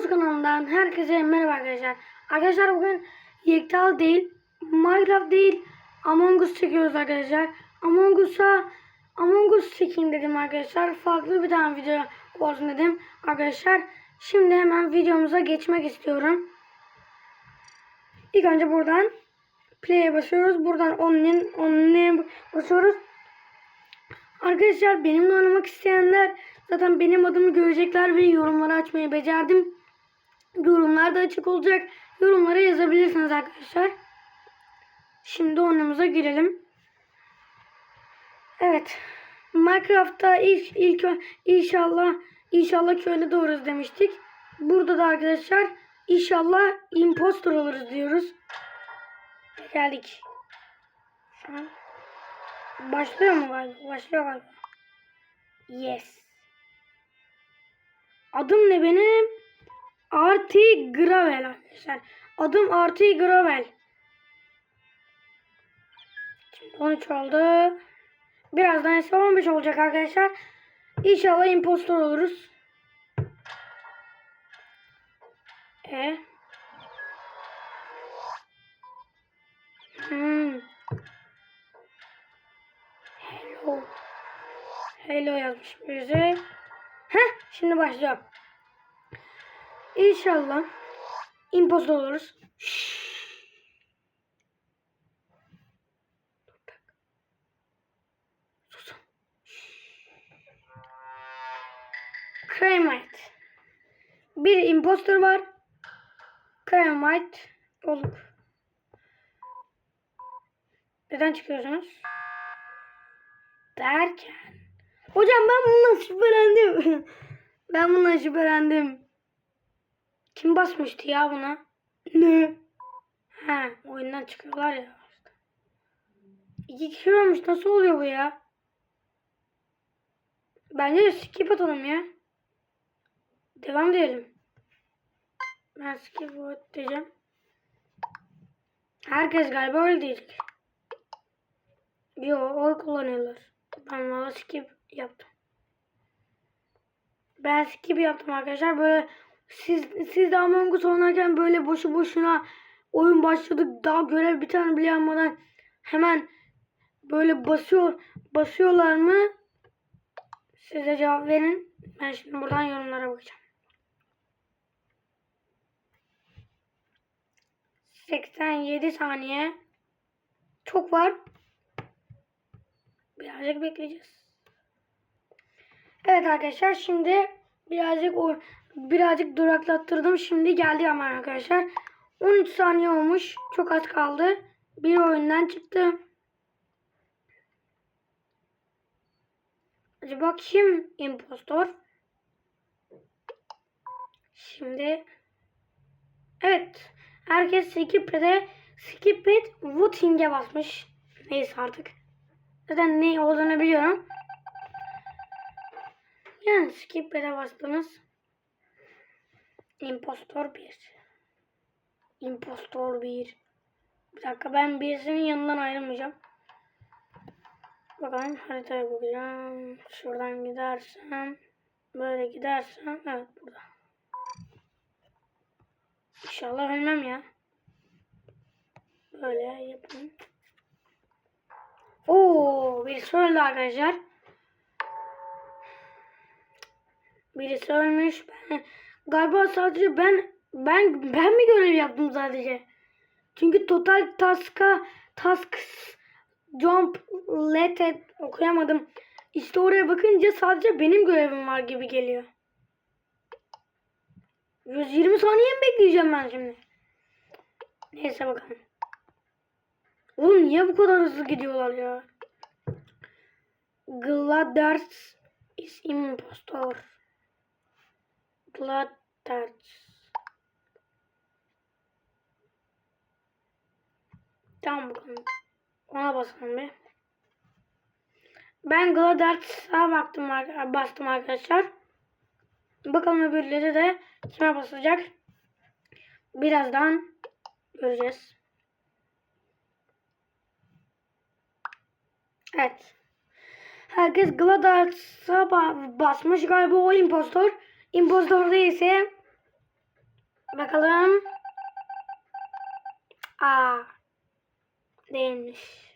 Gameboz kanalından herkese merhaba arkadaşlar. Arkadaşlar bugün Yektal değil, Minecraft değil, Among Us çekiyoruz arkadaşlar. Among Us'a Among Us çekeyim dedim arkadaşlar. Farklı bir tane video olsun dedim arkadaşlar. Şimdi hemen videomuza geçmek istiyorum. İlk önce buradan play'e basıyoruz. Buradan onun onun basıyoruz. Arkadaşlar benimle oynamak isteyenler zaten benim adımı görecekler ve yorumları açmayı becerdim. Yorumlar da açık olacak. Yorumlara yazabilirsiniz arkadaşlar. Şimdi oyunumuza girelim. Evet. Minecraft'ta ilk, ilk inşallah inşallah köyde doğuruz demiştik. Burada da arkadaşlar inşallah impostor oluruz diyoruz. Geldik. Başlıyor mu galiba? Başlıyor galiba. Yes. Adım ne benim? Arti Gravel arkadaşlar. Adım Arti Gravel. Şimdi 13 oldu. Birazdan ise 15 olacak arkadaşlar. İnşallah impostor oluruz. E. Hmm. Hello. Hello yazmış bize. Heh, şimdi başlayalım. İnşallah imposter oluruz. Şşş. Bir imposter var. Cremite olduk. Neden çıkıyorsunuz? Derken. Hocam ben bundan şüphelendim. ben bundan şüphelendim. Kim basmıştı ya buna? Ne? He oyundan çıkıyorlar ya. İki kişi olmuş nasıl oluyor bu ya? Bence de skip atalım ya. Devam edelim. Ben skip diyeceğim. Herkes galiba öyle diyecek. Yo oy kullanıyorlar. Ben valla skip yaptım. Ben skip yaptım arkadaşlar. Böyle siz siz de Among Us oynarken böyle boşu boşuna oyun başladı daha görev bir tane bile yapmadan hemen böyle basıyor basıyorlar mı? Size cevap verin. Ben şimdi buradan yorumlara bakacağım. 87 saniye. Çok var. Birazcık bekleyeceğiz. Evet arkadaşlar şimdi birazcık o birazcık duraklattırdım. Şimdi geldi ama arkadaşlar. 13 saniye olmuş. Çok az kaldı. Bir oyundan çıktı. Acaba kim impostor? Şimdi evet herkes skip'e skip it voting'e basmış. Neyse artık. Zaten ne olduğunu biliyorum. Yani skip'e bastınız. Impostor 1. Impostor 1. Bir dakika ben birisinin yanından ayrılmayacağım. Bakalım haritaya bakacağım. Şuradan gidersem. Böyle gidersem. Evet burada. İnşallah ölmem ya. Böyle yapayım. Oo, birisi öldü arkadaşlar. Birisi ölmüş. Ben, galiba sadece ben ben ben mi görev yaptım sadece? Çünkü total task'a tasks jump let it okuyamadım. İşte oraya bakınca sadece benim görevim var gibi geliyor. 120 saniye mi bekleyeceğim ben şimdi? Neyse bakalım. Oğlum niye bu kadar hızlı gidiyorlar ya? Gladers is impostor. Gladers. Tamam bakalım. Ona basalım bir. Ben Gladers'a baktım bastım arkadaşlar. Bakalım öbürleri de kime basacak. Birazdan göreceğiz. Evet. Herkes Gladars'a basmış galiba o impostor. İmpostor değilse Bakalım. Aa. Değilmiş.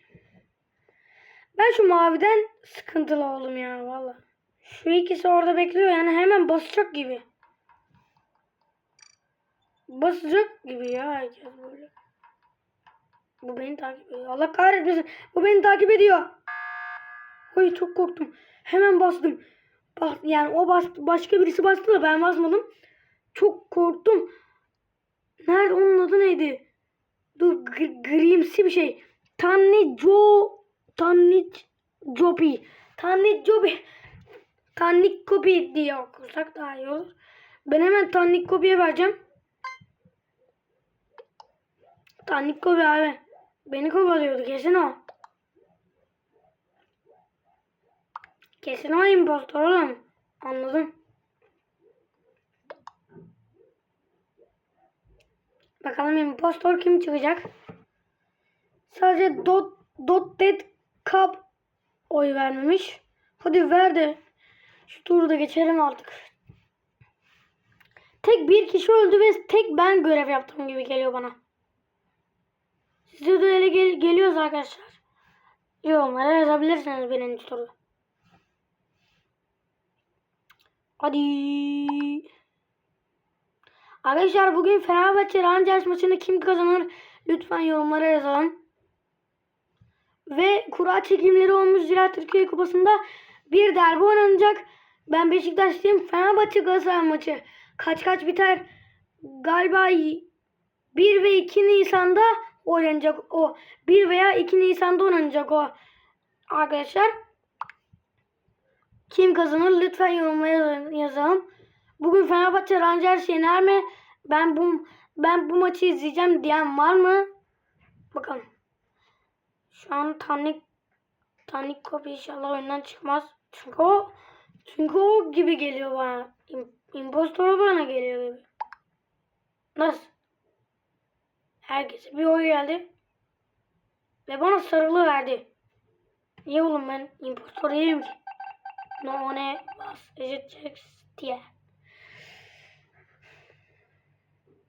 Ben şu maviden sıkıntılı oldum ya valla. Şu ikisi orada bekliyor yani hemen basacak gibi. Basacak gibi ya herkes böyle. Bu beni takip ediyor. Allah kahretmesin. Bu beni takip ediyor. Oy çok korktum. Hemen bastım. Bak yani o bas, başka birisi bastı da ben basmadım. Çok korktum. Nerede onun adı neydi? Dur gr- grimsi bir şey. Tanni Jo Tanni Jobi. Tanni Jobi. Tannik Kobi diye okursak daha iyi olur. Ben hemen Tannik Kobi'ye vereceğim. Tannik Kobi abi. Beni kovalıyordu kesin o. Kesin o impostor oğlum. Anladım. Bakalım impostor kim çıkacak? Sadece dot dot dead cup oy vermemiş. Hadi ver de şu turu da geçelim artık. Tek bir kişi öldü ve tek ben görev yaptım gibi geliyor bana. Size de öyle gel geliyoruz arkadaşlar. Yorumlara yazabilirsiniz birinci turu. Hadi. Arkadaşlar bugün Fenerbahçe Rangers maçını kim kazanır? Lütfen yorumlara yazalım. Ve kura çekimleri olmuş Ziraat Türkiye Kupası'nda bir derbi oynanacak. Ben Beşiktaşlıyım. Fenerbahçe Galatasaray maçı. Kaç kaç biter? Galiba 1 ve 2 Nisan'da oynanacak o. 1 veya 2 Nisan'da oynanacak o. Arkadaşlar kim kazanır lütfen yorumlara yazalım. Bugün Fenerbahçe Rangers yener mi? Ben bu ben bu maçı izleyeceğim diyen var mı? Bakalım. Şu an Tanik Tanik Kopi inşallah oyundan çıkmaz. Çünkü o çünkü o gibi geliyor bana. İm, impostor bana geliyor gibi. Nasıl? Herkese bir oy geldi. Ve bana sarılı verdi. Niye oğlum ben impostor değilim ki? No ne bas edeceksin diye.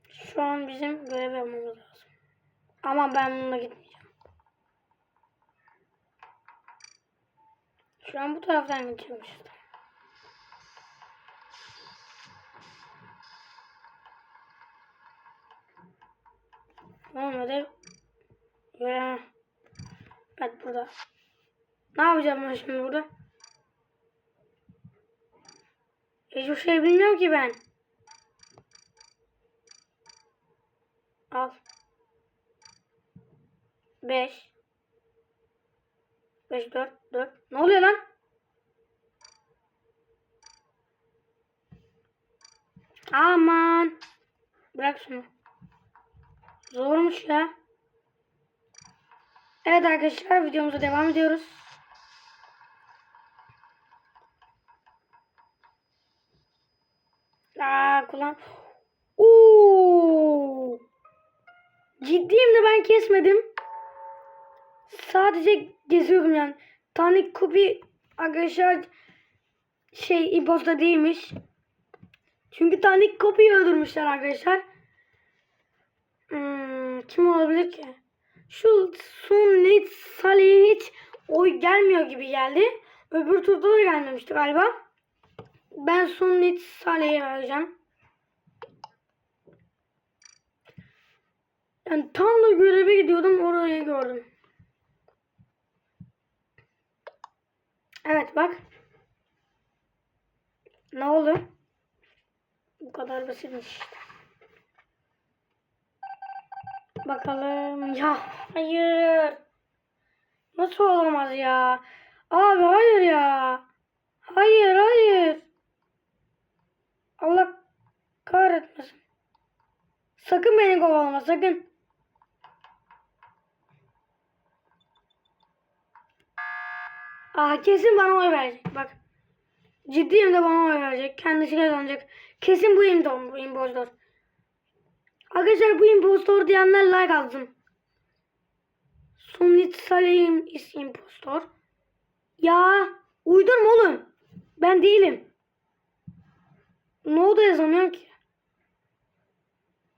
Şu an bizim görev yapmamız lazım. Ama ben bununla gitmeyeceğim. Şu an bu taraftan gideceğim işte. Olmadı. Göremem. Evet burada. Ne yapacağım ben şimdi burada? Hiçbir şey bilmiyorum ki ben. Al. 5 5 4 4 Ne oluyor lan? Aman. Bırak şunu. Zormuş ya. Evet arkadaşlar videomuza devam ediyoruz. Aa kullan. Oo. Ciddiyim de ben kesmedim. Sadece geziyorum yani. Tanik Kubi arkadaşlar şey imposta değilmiş. Çünkü Tanik Kubi'yi öldürmüşler arkadaşlar. Hmm, kim olabilir ki? Şu Sunlit Salih'e hiç oy gelmiyor gibi geldi. Öbür turda da gelmemişti galiba. Ben Sunlit Salih'e vereceğim. Yani tam da göreve gidiyordum orayı gördüm. Evet bak. Ne oldu? Bu kadar basitmiş işte. Bakalım. Ya hayır. Nasıl olamaz ya? Abi hayır ya. Hayır hayır. Allah kahretmesin. Sakın beni kovalama sakın. Aa kesin bana oy verecek bak. Ciddiyim de bana oy verecek. Kendisi kazanacak. Kesin bu impostor. Arkadaşlar bu impostor diyenler like alsın. Sumnit Salih'im is impostor. Ya uydurma oğlum. Ben değilim. Ne oldu yazamıyorum ki.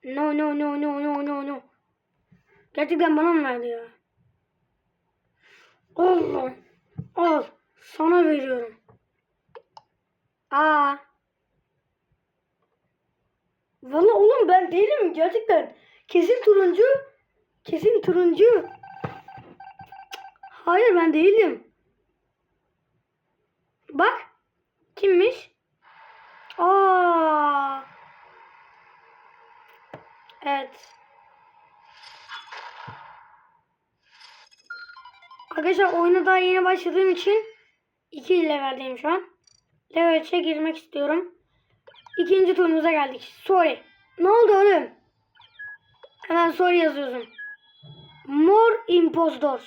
No no no no no no no. Gerçekten bana mı verdi ya? Allah. Al. Sana veriyorum. Aa. Valla oğlum ben değilim gerçekten. Kesin turuncu. Kesin turuncu. Hayır ben değilim. Bak. Kimmiş? Aa. Evet. Arkadaşlar oyuna daha yeni başladığım için 2 leverdeyim şu an. Level 3'e girmek istiyorum. İkinci turumuza geldik. Sorry. Ne oldu oğlum? Hemen sorry yazıyorsun. More impostors.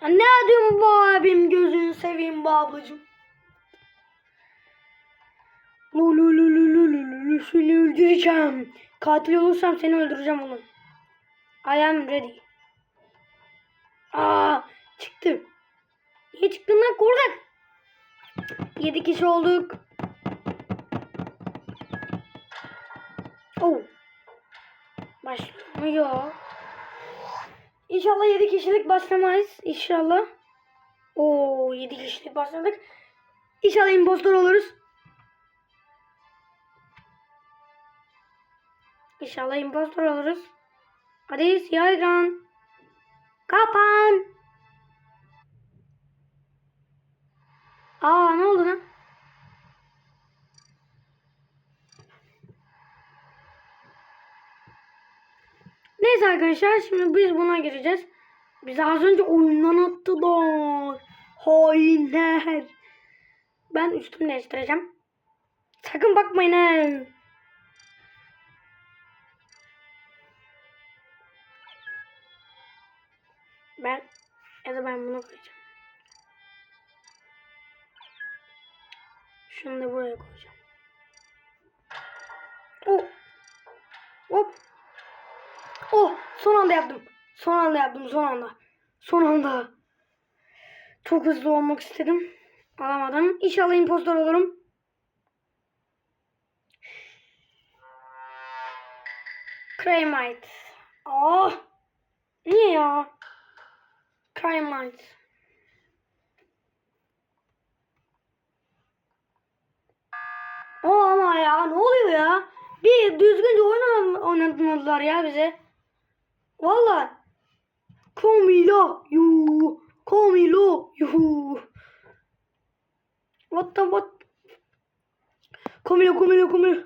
Sen ne diyorsun bu abim gözünü seveyim bu ablacım. Seni öldüreceğim. Katil olursam seni öldüreceğim oğlum. I am ready. Aa çıktım. Niye çıktın lan korkak? 7 kişi olduk. Oh. Başlamıyor. İnşallah 7 kişilik başlamayız. İnşallah. Oo 7 kişilik başladık. İnşallah impostor oluruz. İnşallah impostor oluruz. Hadi siyah ekran. Kapan. Aa ne oldu lan? Neyse arkadaşlar şimdi biz buna gireceğiz. Bizi az önce oyundan attılar. Hainler. Ben üstümü değiştireceğim. Sakın bakmayın he. Ya da ben bunu koyacağım. Şunu da buraya koyacağım. Oh. Hop. Oh son anda yaptım. Son anda yaptım son anda. Son anda. Çok hızlı olmak istedim. Alamadım. İnşallah impostor olurum. Cremite. Oh. Niye ya? Cremite. O ama ya ne oluyor ya? Bir düzgünce oyun oynatmadılar ya bize. Valla. Komilo yu. Komilo yu. What the what? Komilo komilo komilo.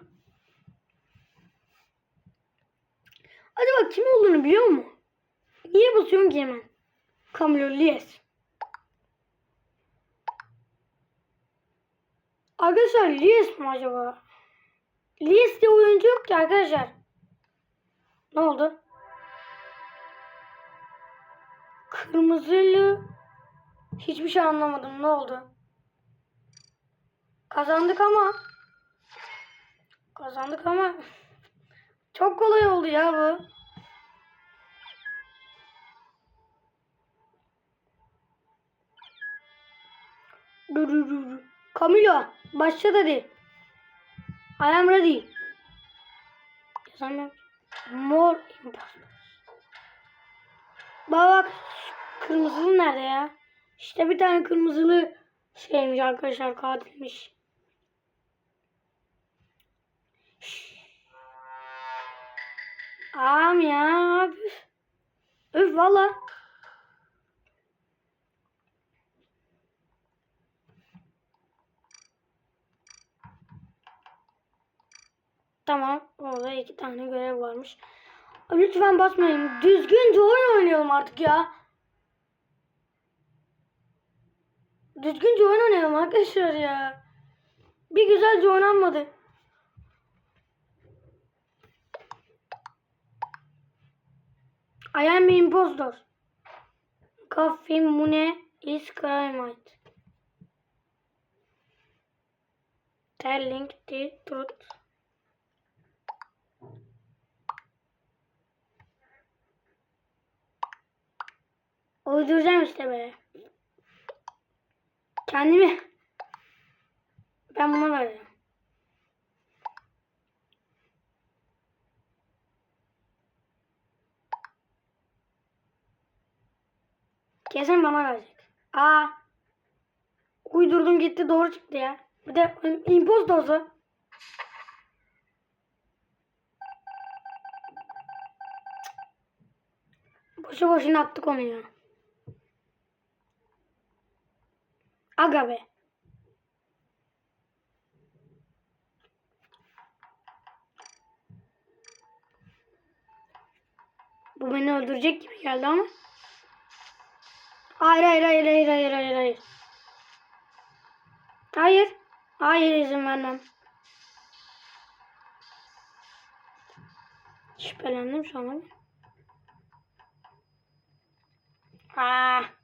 Acaba kim olduğunu biliyor mu? Niye basıyorsun ki hemen? Lies. Arkadaşlar Lies mi acaba? Lies diye oyuncu yok ki arkadaşlar. Ne oldu? Kırmızılı hiçbir şey anlamadım. Ne oldu? Kazandık ama kazandık ama çok kolay oldu ya bu. Dur dur dur. Camilo başla dedi. I am ready. Yazamıyorum. More imposter. Bak bak. Kırmızılı nerede ya? İşte bir tane kırmızılı şeymiş arkadaşlar katilmiş. Ağam ya. Üf, Üf valla. Tamam. Orada iki tane görev varmış. Lütfen basmayın. Düzgünce oyun oynayalım artık ya. Düzgünce oyun oynayalım arkadaşlar ya. Bir güzelce oynanmadı. I am impostor. Coffee Mune is cremate. Telling the truth. Uyduracağım işte böyle. Kendimi ben buna vereceğim. Kesin bana verecek. Aa. Uydurdum gitti doğru çıktı ya. Bir de impoz dozu. Boşu boşuna attık onu ya. Aga be. Bu beni öldürecek gibi geldi ama. Hayır hayır hayır hayır hayır hayır hayır. Hayır. Hayır izin vermem. Şüphelendim şu an. Aa.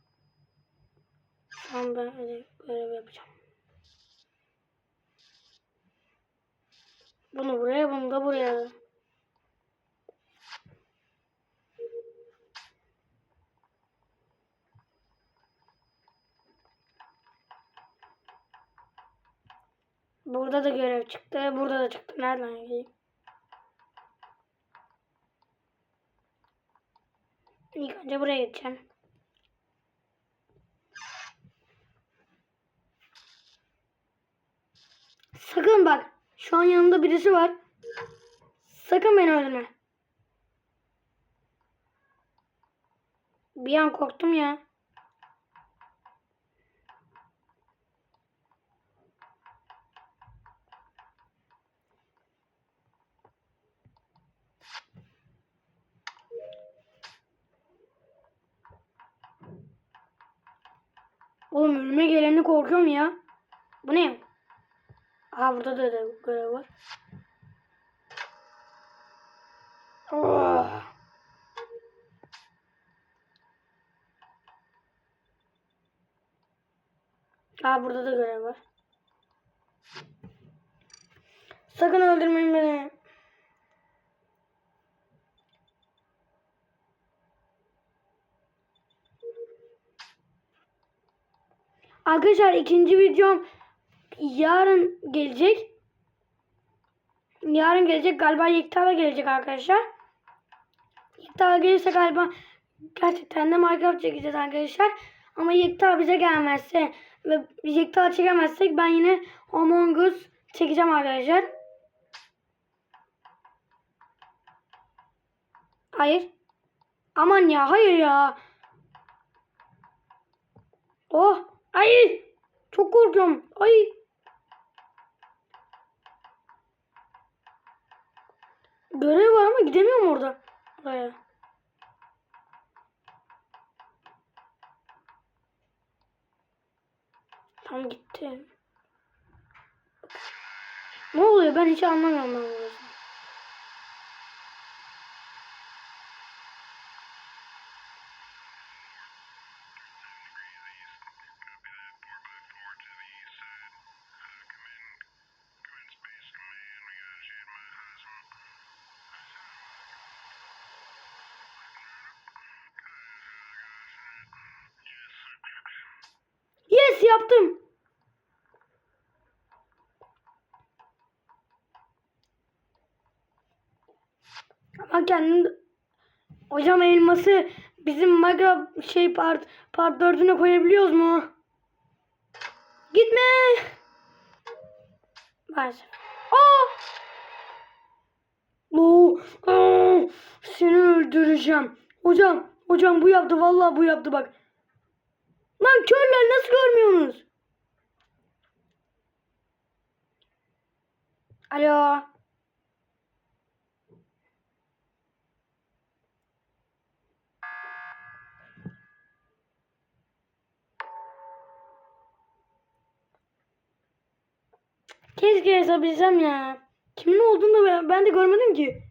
An ben öyle görev yapacağım. Bunu buraya, bunu da buraya. Burada da görev çıktı. Burada da çıktı. Nereden gideyim? İlk önce buraya gideceğim. Sakın bak. Şu an yanımda birisi var. Sakın beni öldürme. Bir an korktum ya. Oğlum ölüme geleni korkuyorum ya. Bu ne? Aha burada da, da görev var. Oh. Aa burada da görev var. Sakın öldürmeyin beni. Arkadaşlar ikinci videom yarın gelecek. Yarın gelecek galiba Yekta'da gelecek arkadaşlar. Yekta gelirse galiba gerçekten de Minecraft çekeceğiz arkadaşlar. Ama Yekta bize gelmezse ve Yekta çekemezsek ben yine Among Us çekeceğim arkadaşlar. Hayır. Aman ya hayır ya. Oh. Ay. Çok korkuyorum. Ay. Görev var ama gidemiyorum orada. Oraya. Tam gitti. Ne oluyor? Ben hiç anlamıyorum ben burası. Yaptım. Ama kendim Hocam elması bizim Minecraft şey part part 4'üne koyabiliyoruz mu? Gitme. Maalesef. Aa! Oo, seni öldüreceğim. Hocam, hocam bu yaptı vallahi bu yaptı bak. Lan körler nasıl görmüyorsunuz? Alo. Keşke yazabilsem ya. Kimin olduğunu ben, ben de görmedim ki.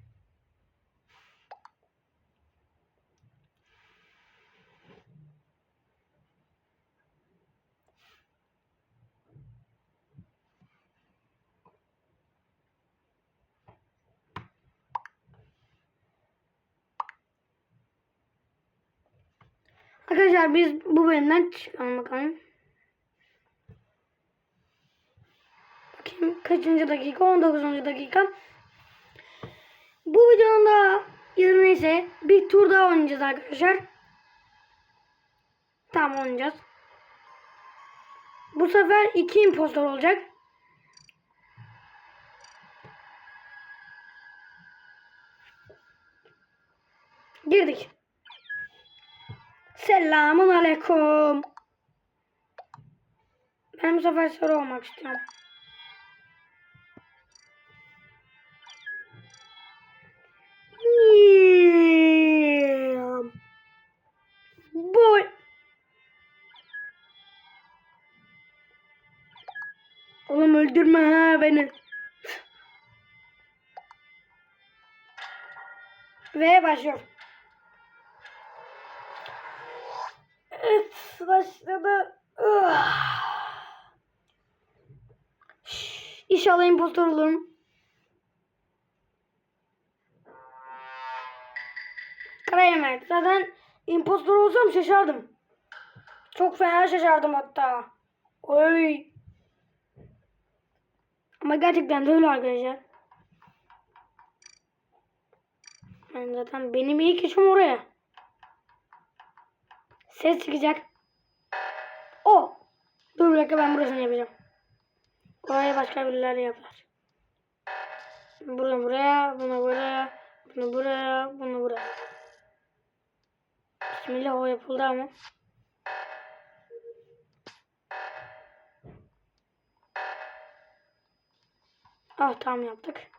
Arkadaşlar biz bu bölümden çıkalım bakalım. Bakayım kaçıncı dakika? 19. dakika. Bu videonun da yarın neyse bir tur daha oynayacağız arkadaşlar. Tamam oynayacağız. Bu sefer iki impostor olacak. Girdik. Selamun aleyküm. Ben bu sefer sarı olmak istiyorum. Boy. Oğlum öldürme ha beni. Ve başlıyor. İmpostor olurum. Kramer. Zaten impostor olsam şaşardım. Çok fena şaşardım hatta. Oy. Ama gerçekten de öyle arkadaşlar. Ben zaten benim ilk işim oraya. Ses çıkacak. O. Dur bir dakika ben burasını yapacağım. Orayı başka birileri yapar. Bunu buraya, bunu buraya, bunu buraya, bunu buraya. Bismillah o yapıldı ama. Ah tamam yaptık.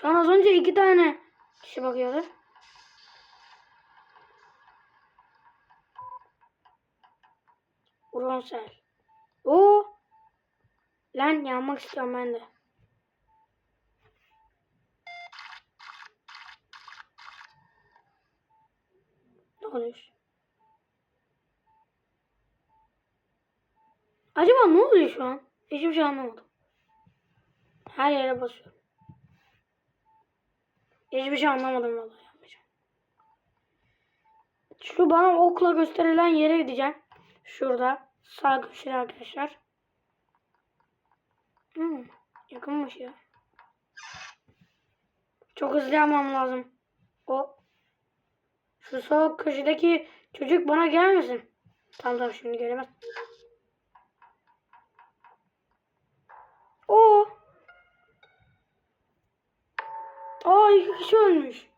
Şu an az önce iki tane kişi bakıyordu. Bronsel. Oo. Lan yanmak istiyorum ben de. Ne oluyor? Acaba ne oluyor şu an? Hiçbir şey anlamadım. Her yere basıyorum. Hiçbir şey anlamadım vallahi yapmayacağım. Şu bana okla gösterilen yere gideceğim. Şurada. Sağ köşede arkadaşlar. Hmm, yakınmış ya. Çok hızlı yapmam lazım. O. Şu sağ köşedeki çocuk bana gelmesin. Tamam tamam şimdi gelemez. O. Aa iki kişi ölmüş.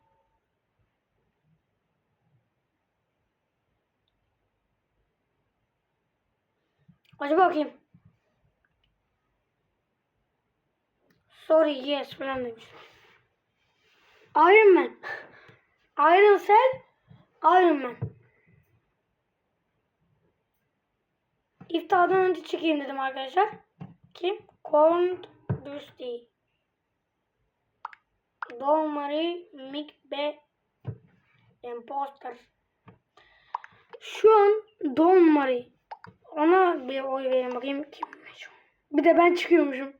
Hadi bakayım. Sorry yes falan demiş. Iron Man. Iron Cell. Iron Man. İftardan önce çekeyim dedim arkadaşlar. Kim? Corn Dusty. Don Marie Mikbe Imposter. Şu an Don Marie. Ona bir oy verin bakayım kimmiş. Bir de ben çıkıyormuşum.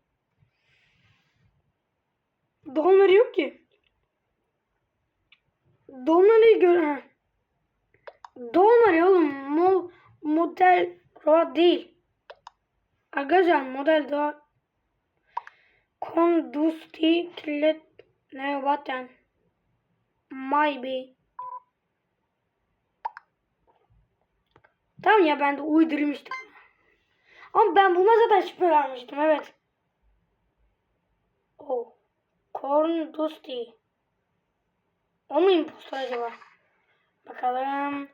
Don Marie yok ki. Don Marie'yi gör... ha. Oğlum. Mo model Roa değil. Arkadaşlar model daha Condusti Killet ne baten Maybe Tamam ya ben de uydurmuştum. Ama ben buna zaten şüphe vermiştim evet. Oh. Corn Dusty. O mu impostor acaba? Bakalım.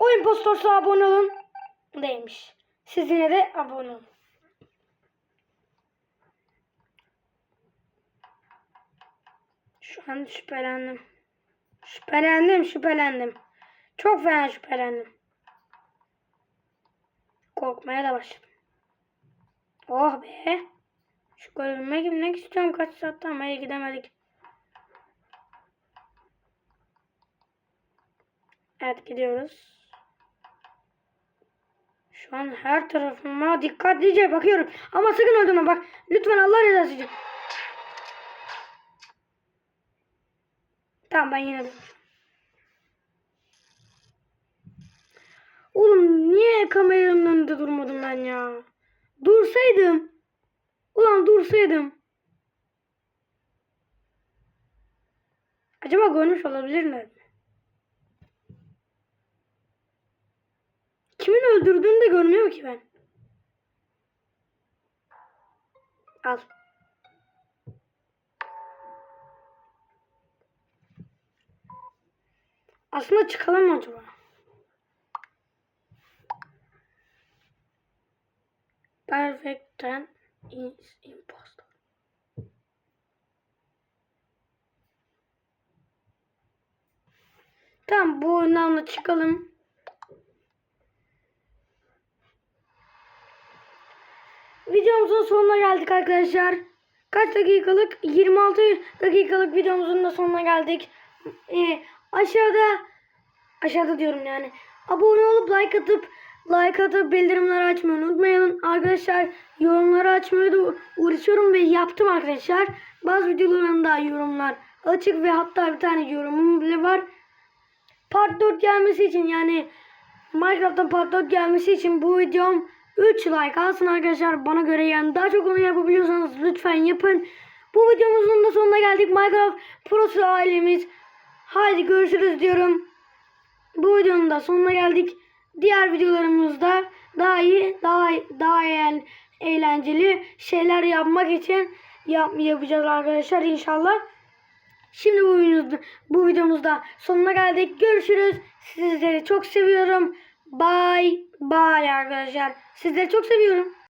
O impostorsa abone olun. Değilmiş. Siz yine de abone olun. Şu an şüphelendim. Şüphelendim, şüphelendim. Çok fena şüphelendim. Korkmaya da başladım. Oh be. Şu görünme gitmek istiyorum kaç saatte ama iyi gidemedik. Evet gidiyoruz. Şu an her tarafıma dikkatlice bakıyorum. Ama sakın öldürme bak. Lütfen Allah rızası için. Tamam ben de. Oğlum niye kameranın önünde durmadım ben ya? Dursaydım. Ulan dursaydım. Acaba görmüş olabilirler mi? Kimin öldürdüğünü de görmüyorum ki ben. Al. Aslında çıkalım mı acaba? Perfect ten is impossible. Tamam bu oyundan da çıkalım. Videomuzun sonuna geldik arkadaşlar. Kaç dakikalık? 26 dakikalık videomuzun da sonuna geldik. Ee, aşağıda aşağıda diyorum yani. Abone olup like atıp like atıp bildirimleri açmayı unutmayın. Arkadaşlar yorumları açmayı da uğraşıyorum ve yaptım arkadaşlar. Bazı videolarımda yorumlar açık ve hatta bir tane yorumum bile var. Part 4 gelmesi için yani Minecraft'ta Part 4 gelmesi için bu videom 3 like alsın arkadaşlar bana göre yani daha çok onu yapabiliyorsanız lütfen yapın. Bu videomuzun da sonuna geldik. Minecraft Pro'su ailemiz. Haydi görüşürüz diyorum. Bu videonun da sonuna geldik. Diğer videolarımızda daha iyi, daha daha eğlen- eğlenceli şeyler yapmak için yap, yapacağız arkadaşlar inşallah. Şimdi bu videomuzda, bu videomuzda sonuna geldik. Görüşürüz. Sizleri çok seviyorum. Bye bye arkadaşlar. Sizleri çok seviyorum.